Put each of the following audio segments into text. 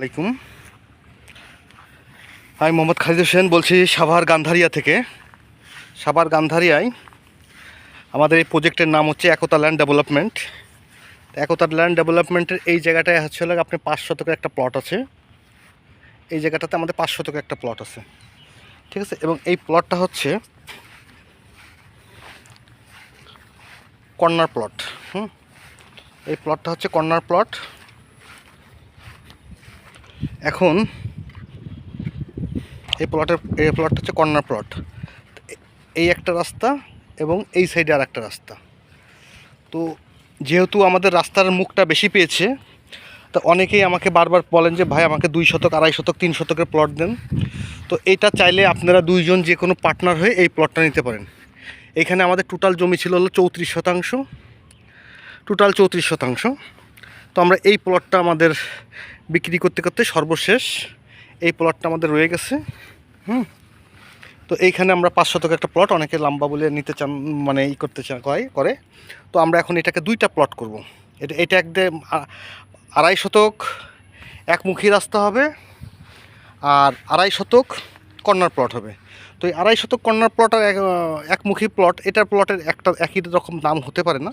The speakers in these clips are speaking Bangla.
আলাইকুম। আমি মোহাম্মদ খালিদ হোসেন বলছি সাভার গান্ধারিয়া থেকে। সাভার গান্ধারিয়ায় আমাদের এই প্রজেক্টের নাম হচ্ছে Ekta land development. Ekta land ডেভেলপমেন্টের এই জায়গাটায় হচ্ছে হলো আপনি পাঁচ শতকের একটা প্লট আছে। এই জায়গাটাতে আমাদের পাঁচ শতকের একটা প্লট আছে। ঠিক আছে? এবং এই প্লটটা হচ্ছে কর্নার প্লট। হুম? এই প্লটটা হচ্ছে কর্নার প্লট। এখন এই প্লটের এই প্লটটা হচ্ছে কর্নার প্লট এই একটা রাস্তা এবং এই সাইডে আর একটা রাস্তা। তো যেহেতু আমাদের রাস্তার মুখটা বেশি পেয়েছে, তো অনেকেই আমাকে বারবার বলেন যে, ভাই, আমাকে দুই শতক, আড়াই শতক, তিন শতকের প্লট দেন। তো এটা চাইলে আপনারা দুইজন যে কোনো পার্টনার হয়ে এই প্লটটা নিতে পারেন। এখানে আমাদের টোটাল জমি ছিল হলো চৌত্রিশ শতাংশ। টোটাল চৌত্রিশ শতাংশ। তো আমরা এই প্লটটা আমাদের বিক্রি করতে করতে সর্বশেষ এই প্লটটা আমাদের রয়ে গেছে, হুম? তো এইখানে আমরা পাঁচ শতক একটা প্লট অনেকে লম্বা বলে নিতে চান মানে ই করতে চান করে করে। তো আমরা এখন এটাকে দুইটা প্লট করব। এটা এটা একদম আড়াই শতক, একমুখী রাস্তা হবে আর আড়াই শতক কর্নার প্লট হবে। তো এই আড়াই শতক কর্নার প্লট আর এক- একমুখী প্লট এটার প্লটের একটা একই রকম দাম হতে পারে না।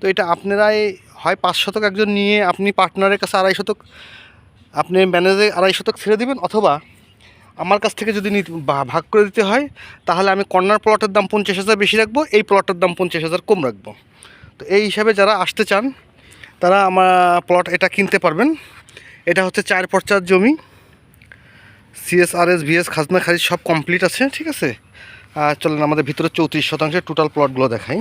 তো এটা আপনারাই হয় পাঁচ শতক একজন নিয়ে আপনি পার্টনারের কাছে আড়াই শতক, আপনি ম্যানেজে আড়াই শতক ছেড়ে দেবেন, অথবা আমার কাছ থেকে যদি ভাগ করে দিতে হয়, তাহলে আমি কর্নার প্লটের দাম পঞ্চাশ হাজার বেশি রাখব, এই প্লটের দাম পঞ্চাশ হাজার কম রাখব। তো এই হিসাবে যারা আসতে চান, তারা আমার প্লট এটা কিনতে পারবেন। এটা হচ্ছে চার পর্চার জমি। সিএসআরএস ভিএস খাজনা, খারিজ সব কমপ্লিট আছে, ঠিক আছে? আর চলেন আমাদের ভিতরে চৌত্রিশ শতাংশের টোটাল প্লটগুলো দেখাই।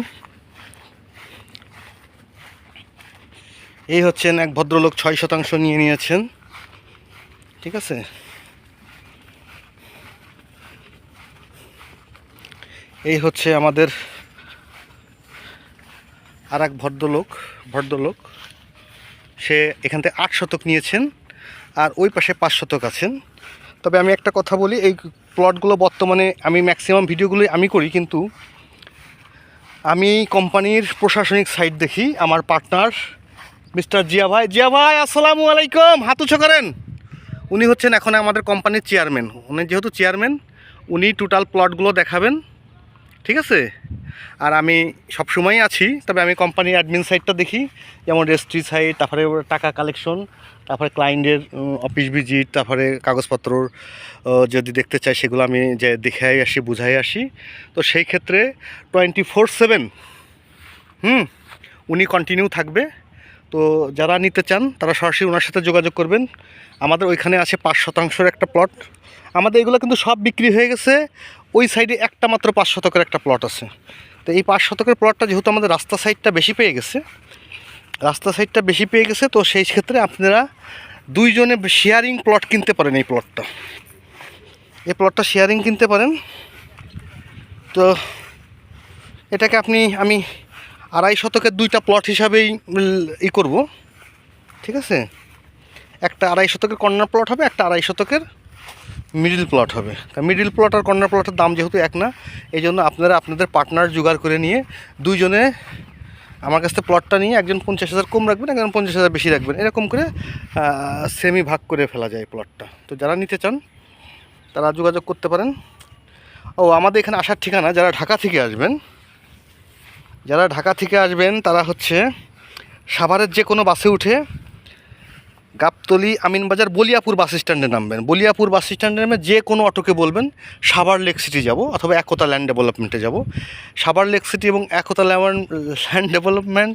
এই হচ্ছেন এক ভদ্রলোক ছয় শতাংশ নিয়ে নিয়েছেন। ঠিক আছে? এই হচ্ছে আমাদের আর এক ভদ্রলোক ভদ্রলোক। সে এখান থেকে আট শতক নিয়েছেন আর ওই পাশে পাঁচ শতক আছেন। তবে আমি একটা কথা বলি, এই প্লটগুলো বর্তমানে আমি ম্যাক্সিমাম ভিডিওগুলোই আমি করি, কিন্তু আমি কোম্পানির প্রশাসনিক সাইট দেখি, আমার পার্টনার মিস্টার জিয়া ভাই। জিয়া ভাই, আসসালামু আলাইকুম। হাত উঁচু করেন। উনি হচ্ছেন এখন আমাদের কোম্পানির চেয়ারম্যান। উনি যেহেতু চেয়ারম্যান, উনি টোটাল প্লটগুলো দেখাবেন। ঠিক আছে? আর আমি সবসময়ই আছি, তবে আমি কোম্পানির অ্যাডমিন সাইটটা দেখি। যেমন রেজিস্ট্রি সাইট তারপরে টাকা কালেকশন তারপরে ক্লায়েন্টের অফিস ভিজিট তারপরে কাগজপত্র যদি দেখতে চাই সেগুলো আমি যে দেখে আসি, বুঝাই আসি। তো সেই ক্ষেত্রে টোয়েন্টি ফোর সেভেন হুম, উনি কন্টিনিউ থাকবে। তো যারা নিতে চান, তারা সরাসরি ওনার সাথে যোগাযোগ করবেন। আমাদের ওইখানে আছে পাঁচ শতাংশের একটা প্লট আমাদের এগুলো কিন্তু সব বিক্রি হয়ে গেছে। ওই সাইডে একটা মাত্র পাঁচ শতকের একটা প্লট আছে। তো এই পাঁচ শতকের প্লটটা যেহেতু আমাদের রাস্তা সাইডটা বেশি পেয়ে গেছে, রাস্তা সাইডটা বেশি পেয়ে গেছে, তো সেই ক্ষেত্রে আপনারা দুইজনে শেয়ারিং প্লট কিনতে পারেন এই প্লটটা এই প্লটটা শেয়ারিং কিনতে পারেন। তো এটাকে আপনি, আমি আড়াই শতকের দুইটা প্লট হিসাবেই ই করব। ঠিক আছে? একটা আড়াই শতকের কর্নার প্লট হবে, একটা আড়াই শতকের মিডিল প্লট হবে। তা মিডিল প্লট আর কর্নার প্লটের দাম যেহেতু এক না, এই জন্য আপনারা আপনাদের পার্টনার জোগাড় করে নিয়ে দুইজনে আমার কাছ থেকে প্লটটা নিয়ে একজন পঞ্চাশ হাজার কম রাখবেন, একজন পঞ্চাশ হাজার বেশি রাখবেন। এরকম করে সেমি ভাগ করে ফেলা যায় প্লটটা তো যারা নিতে চান, তারা যোগাযোগ করতে পারেন। ও, আমাদের এখানে আসার ঠিকানা, যারা ঢাকা থেকে আসবেন যারা ঢাকা থেকে আসবেন, তারা হচ্ছে সাভারের যে কোনো বাসে উঠে গাবতলি আমিনবাজার বলিয়াপুর বাস স্ট্যান্ডে নামবেন। বলিয়াপুর বাস স্ট্যান্ডে নামে যে কোনো অটোকে বলবেন, সাভার লেক সিটি যাব অথবা একতা ল্যান্ড ডেভেলপমেন্টে যাব। সাভার লেক সিটি এবং একতা ল্যান্ড ল্যান্ড ডেভেলপমেন্ট,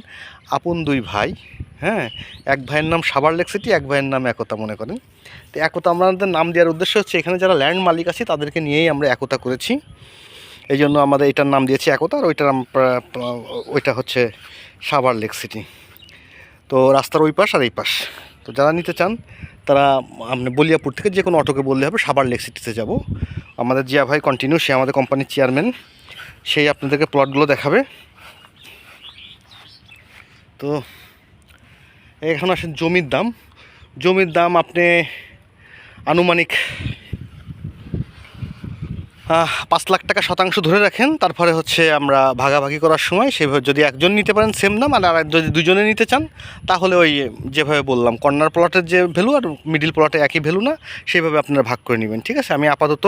আপন দুই ভাই হ্যাঁ? এক ভাইয়ের নাম সাভার লেক সিটি, এক ভাইয়ের নাম একতা মনে করেন। তো একতা আমাদের নাম দেওয়ার উদ্দেশ্য হচ্ছে, এখানে যারা ল্যান্ড মালিক আছে, তাদেরকে নিয়েই আমরা একতা করেছি। এই জন্য আমাদের এটার নাম দিয়েছি একতা আর ওইটার ওইটা হচ্ছে সাভার লেক সিটি। তো রাস্তার ওই পাশ আর এই পাশ। তো যারা নিতে চান, তারা আপনি বলিয়াপুর থেকে যে কোনো অটোকে বললে হবে, সাভার লেক সিটিতে যাব। আমাদের জিয়া ভাই কন্টিনিউ সে আমাদের কোম্পানির চেয়ারম্যান সেই আপনাদেরকে প্লটগুলো দেখাবে। তো এখন আসেন জমির দাম। জমির দাম আপনি আনুমানিক পাঁচ লাখ টাকা শতাংশ ধরে রাখেন, তারপরে হচ্ছে আমরা ভাগাভাগি করার সময় সেভাবে যদি একজন নিতে পারেন সেম দাম, আর যদি দুজনে নিতে চান, তাহলে ওই যেভাবে বললাম, কর্নার প্লটের যে ভ্যালু আর মিডিল প্লটে একই ভ্যালু না সেইভাবে আপনারা ভাগ করে নেবেন, ঠিক আছে? আমি আপাতত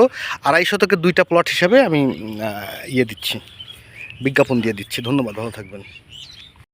আড়াই শতকের দুইটা প্লট হিসাবে আমি ইয়ে দিচ্ছি, বিজ্ঞাপন দিয়ে দিচ্ছি। ধন্যবাদ, ভালো থাকবেন।